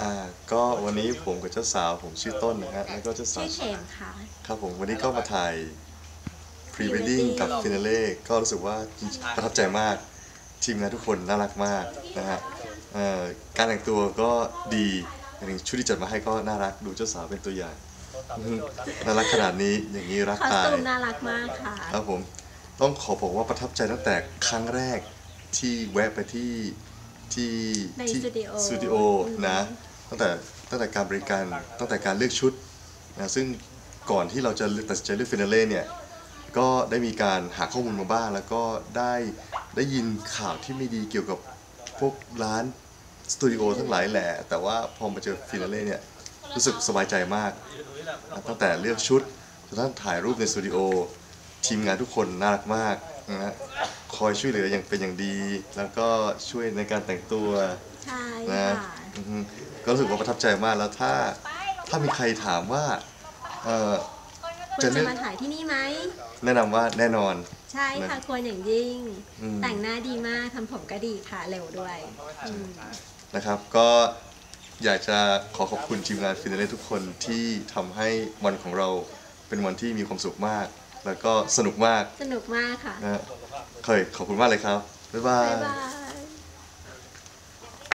อ่าก็วันนี้ผมกับเจ้าสาวผมชื่อต้นนะฮะแล้วก็เจ้าสาชื่วอเข็มค่ะครับผมวันนี้ก็มาถ่ายพรีเวดดิ้งกับฟินาเล่ก็รู้สึกว่าประทับใจมากทีมงานทุกคนน่ารักมากนะฮะเอ่อการแต่งตัวก็ดีอย่างชุดที่จัดมาให้ก็น่ารักดูเจ้าสาวเป็นตัวอย่างอืมน่ารักขนาดนี้อย่างนี้รักคอสตายตูมน่ารักมากค่ะครับผมต้องขอบอกว่าประทับใจตั้งแต่ครั้งแรกที่แวะไปที่ ที่ในที่สตูดิโอสตูดิโอนะตั้งแต่ตั้งแต่การบริการตั้งแต่การเลือกชุดนะซึ่งก่อนที่เราจะเลือกตัดสินใจเลือกฟินาเล่เนี่ยก็ได้มีการหาข้อมูลมาบ้าง แล้วก็ได้ได้ยินข่าวที่ไม่ดีเกี่ยวกับพวกร้านสตูดิโอทั้งหลายแหละแต่ว่าพอมาเจอฟินาเล่เนี่ยรู้สึกสบายใจมากตั้งแต่เลือกชุดจนกระทั่งถ่ายรูปในสตูดิโอทีมงานทุกคนน่ารักมาก นะฮะคอยช่วยเหลืออย่างเป็นอย่างดี แล้วก็ช่วยในการแต่งตัวใช่นะค่ะอือฮึก็รู้สึกว่าประทับใจมากแล้วถ้าถ้ามีใครถามว่าเออ ควรจะจะเลือก มาถ่ายที่นี่ไหม แนะนำว่าแน่นอน ใช่ค่ะ ควรอย่างยิ่ง อืม แต่งหน้าดีมากทำผมก็ดีค่ะ เร็วด้วยอืมนะครับ ก็อยากจะขอขอบคุณทีมงานฟินาเล่ทุกคนที่ทำให้วันของเราเป็นวันที่มีความสุขมาก แล้วก็สนุกมากสนุกมากค่ะนะฮะเคยขอบคุณมากเลยครับ บ๊ายบาบ๊ายยบาย